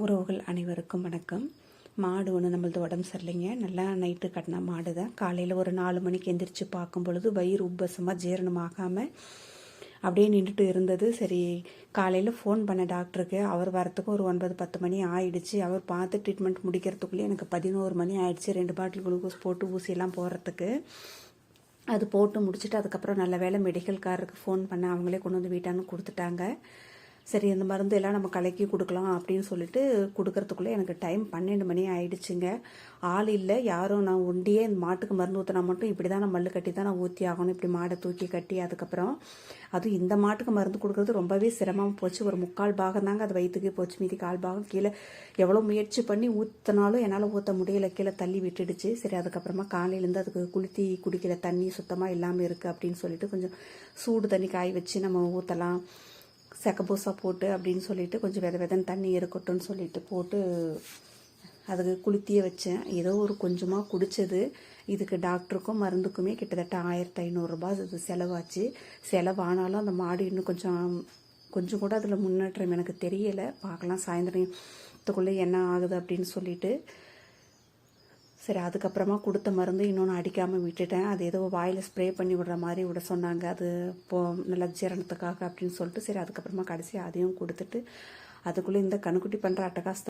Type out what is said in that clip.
உறவுகள் அனைவருக்கும் வணக்கம். மாடு ஒன்று நம்மளது உடம்பு சரியில்லைங்க. நல்லா நைட்டு கட்டின மாடு தான் காலையில் ஒரு நாலு மணிக்கு எந்திரிச்சு பார்க்கும் பொழுது வயிறு உப்பசமாக ஜீரணமாகாமல் அப்படியே நின்றுட்டு இருந்தது. சரி காலையில் ஃபோன் பண்ண டாக்டருக்கு அவர் வரத்துக்கு ஒரு ஒன்பது பத்து மணி ஆயிடுச்சு. அவர் பார்த்து ட்ரீட்மெண்ட் முடிக்கிறதுக்குள்ளே எனக்கு பதினோரு மணி ஆயிடுச்சு. ரெண்டு பாட்டில் குளுக்கோஸ் போட்டு ஊசியெல்லாம் போடுறதுக்கு. அது போட்டு முடிச்சுட்டு அதுக்கப்புறம் நல்ல வேலை மெடிக்கல்காரருக்கு ஃபோன் பண்ண அவங்களே கொண்டு வந்து வீட்டான்னு கொடுத்துட்டாங்க. சரி இந்த மருந்து எல்லாம் நம்ம கலக்கி கொடுக்கலாம் அப்படின்னு சொல்லிட்டு கொடுக்கறதுக்குள்ளே எனக்கு டைம் பன்னெண்டு மணி ஆயிடுச்சுங்க. ஆள் இல்லை யாரும் நான் ஒண்டியே இந்த மாட்டுக்கு மருந்து ஊற்றினா மட்டும் இப்படி தான் நான் மல்லு கட்டி தான் நான் ஊற்றி ஆகணும் இப்படி மாடை தூக்கி கட்டி அதுக்கப்புறம். அதுவும் இந்த மாட்டுக்கு மருந்து கொடுக்கறது ரொம்பவே சிரமமாக போச்சு. ஒரு முக்கால் பாகம் தாங்க அது வயிற்றுக்கு போச்சு. மீதி கால் பாகம் கீழே எவ்வளோ முயற்சி பண்ணி ஊற்றினாலும் என்னால் ஊற்ற முடியல. கீழே தள்ளி விட்டுடுச்சு. சரி அதுக்கப்புறமா காலையிலேருந்து அதுக்கு குளித்தி குடிக்கிற தண்ணி சுத்தமாக இல்லாமல் இருக்குது அப்படின்னு சொல்லிட்டு கொஞ்சம் சூடு தண்ணி காய வச்சு நம்ம ஊற்றலாம் செக்கபூசா போட்டு அப்படின்னு சொல்லிட்டு கொஞ்சம் வித விதன்னு தண்ணி இருக்கட்டும்னு சொல்லிட்டு போட்டு அதுக்கு குளுத்தியே வச்சேன். ஏதோ ஒரு கொஞ்சமாக குடித்தது இதுக்கு டாக்டருக்கும் மருந்துக்குமே கிட்டத்தட்ட ஆயிரத்தி ஐநூறுரூபா அது செலவாச்சு. செலவானாலும் அந்த மாடு இன்னும் கொஞ்சம் கொஞ்சம் கூட அதில் முன்னேற்றம் எனக்கு தெரியலை. பார்க்கலாம். சாயந்தரத்துக்குள்ளே என்ன ஆகுது அப்படின்னு சொல்லிட்டு சரி அதுக்கப்புறமா கொடுத்த மருந்து இன்னொன்று அடிக்காமல் விட்டுட்டேன். அது ஏதோ வாயில் ஸ்ப்ரே பண்ணி விடுற மாதிரி விட சொன்னாங்க. அது போ நல்ல ஜீரணத்துக்காக அப்படின்னு சொல்லிட்டு சரி அதுக்கப்புறமா கடைசியாக அதையும் கொடுத்துட்டு அதுக்குள்ளே இந்த கணுக்குட்டி பண்ணுற அட்டகாசத்தை